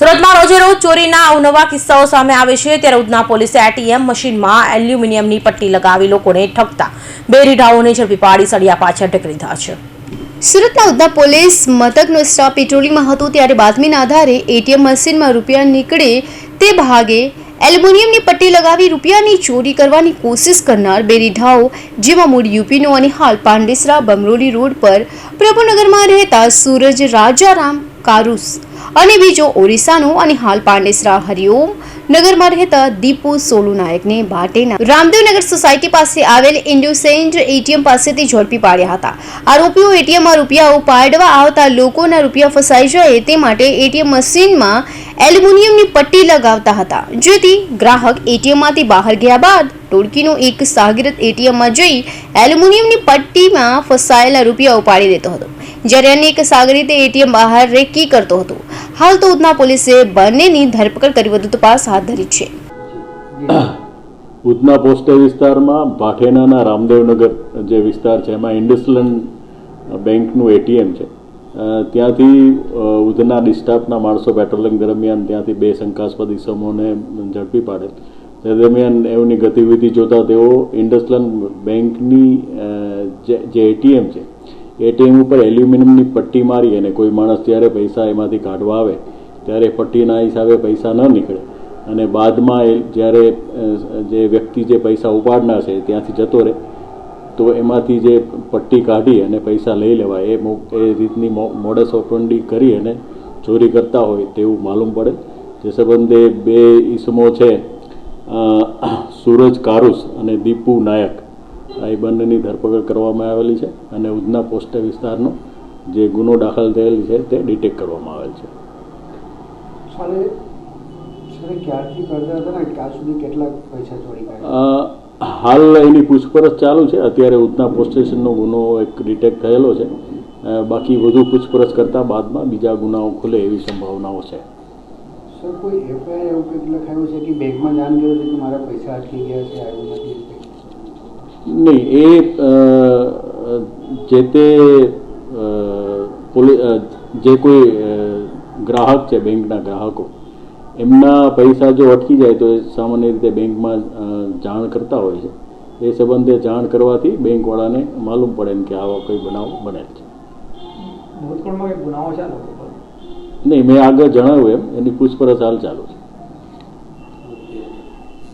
સુરતમાં રોજે રોજ ચોરીના અવનવા કિસ્સાઓ સામે આવે છે. ત્યારે ઉધના પોલીસે એટીએમ મશીનમાં એલ્યુમિનિયમની પટ્ટી લગાવી લોકોને ઠગતા. બે રીઢાઓને ઝડપી પાડી સળિયા પાછળ ઢકલી દીધા છે. સુરતના ઉધના પોલીસ મથકનો સ્ટાફ પેટ્રોલિંગમાં હતો ત્યારે બાતમીના આધારે એટીએમ મશીનમાં રૂપિયા નીકળે તે ભાગે એલ્યુમિનિયમની પટ્ટી લગાવી રૂપિયાની ચોરી કરવાની કોશિશ કરનાર બે રીઢાઓ, જેમાં મૂળ યુપીનો અને હાલ પાંડેસરા, બમરોલી રોડ પર પ્રભુનગરમાં રહેતા સૂરજ રાજારામ કારુસ અને બીજો ઓરિસ્સાનો અને હાલ પાંડેસરા, હરિઓમ નગરમાં રહેતા દીપુ સોલુ નાયકને ભાટેના રામદેવનગર સોસાયટી પાસે આવેલ ઇન્ડોસેન્ટ એટીએમ પાસેથી ઝડપી પાડ્યા હતા. આરોપીઓ એટીએમમાં રૂપિયા પાડવા આવતા લોકોના રૂપિયા ફસાઈ જાય તે માટે એટીએમ મશીનમાં એલ્યુમિનિયમની પટ્ટી લગાવતા હતા. જેથી ગ્રાહક એટીએમમાંથી બહાર ગયા બાદ ટોળકીનો એક સાગીરત એટીએમમાં જઈ એલ્યુમિનિયમની પટ્ટીમાં ફસાયેલા રૂપિયા ઉપાડી દેતો હતો. જ્યારે અન્ય એક સાગરીતે એટીએમ બહાર રેકી કરતો હતો. હાલ તો ઉધના પોલીસે બંનેની ધરપકડ કરી વધુ તપાસ હાથ ધરી છે. ઉધના પોસ્ટે વિસ્તારમાં ભાઠેનાના રામદેવનગર જે વિસ્તાર છે, એમાં ઇન્ડસલન્ડ બેંકનું એટીએમ છે. ત્યાંથી ઉધના ડિસ્ટાફના માણસો પેટ્રોલિંગ દરમિયાન ત્યાંથી બે શંકાસ્પદ ઇસમોને ઝડપી પાડેલ તે દરમિયાન એમની ગતિવિધિ જોતા તેઓ ઇન્ડસલન્ડ બેંકની જે એટીએમ છે એટીએમ ઉપર એલ્યુમિનિયમની પટ્ટી મારી અને કોઈ માણસ જ્યારે પૈસા એમાંથી કાઢવા આવે, ત્યારે પટ્ટીના હિસાબે પૈસા ન નીકળે. અને બાદમાં એ જ્યારે જે વ્યક્તિ જે પૈસા ઉપાડનાર છે ત્યાંથી જતો રહે, તો એમાંથી જે પટ્ટી કાઢી અને પૈસા લઈ લેવાય, એ એ રીતની મોડસ ઓપરંડી કરી અને ચોરી કરતા હોય તેવું માલુમ પડે. જે સંબંધે બે ઈસમો છે સૂરજ કારુસ અને દીપુ નાયક. આ બંધની બંનેની ધરપકડ કરવામાં આવેલી છે અને ઉધના પોસ્ટ વિસ્તારનો જે ગુનો દાખલ થયેલ છે તે ડિટેક્ટ કરવામાં આવેલ છે. હાલ એની પૂછપરછ ચાલુ છે. અત્યારે ઉધના પોસ્ટ સ્ટેશનનો ગુનો એક ડિટેક્ટ થયેલો છે. બાકી વધુ પૂછપરછ કરતા બાદમાં બીજા ગુનાઓ ખુલે એવી સંભાવનાઓ છે. સર કોઈ એફઆઈઆર એવું કંઈક લખાયું છે કે બેંકમાં જાણ કર્યું છે કે મારા પૈસા અટકી ગયા છે આવ્યું નથી? નહીં એ જે તે જે કોઈ ગ્રાહક છે બેંકના ગ્રાહકો એમના પૈસા જો અટકી જાય તો એ સામાન્ય રીતે બેંકમાં જાણ કરતા હોય છે. એ સંબંધે જાણ કરવાથી બેંકવાળાને માલુમ પડે ને કે આવા કોઈ બનાવ બનેલ છે. નહીં મેં આગળ જણાવ્યું એમ એની પૂછપરછ હાલ ચાલુ છે.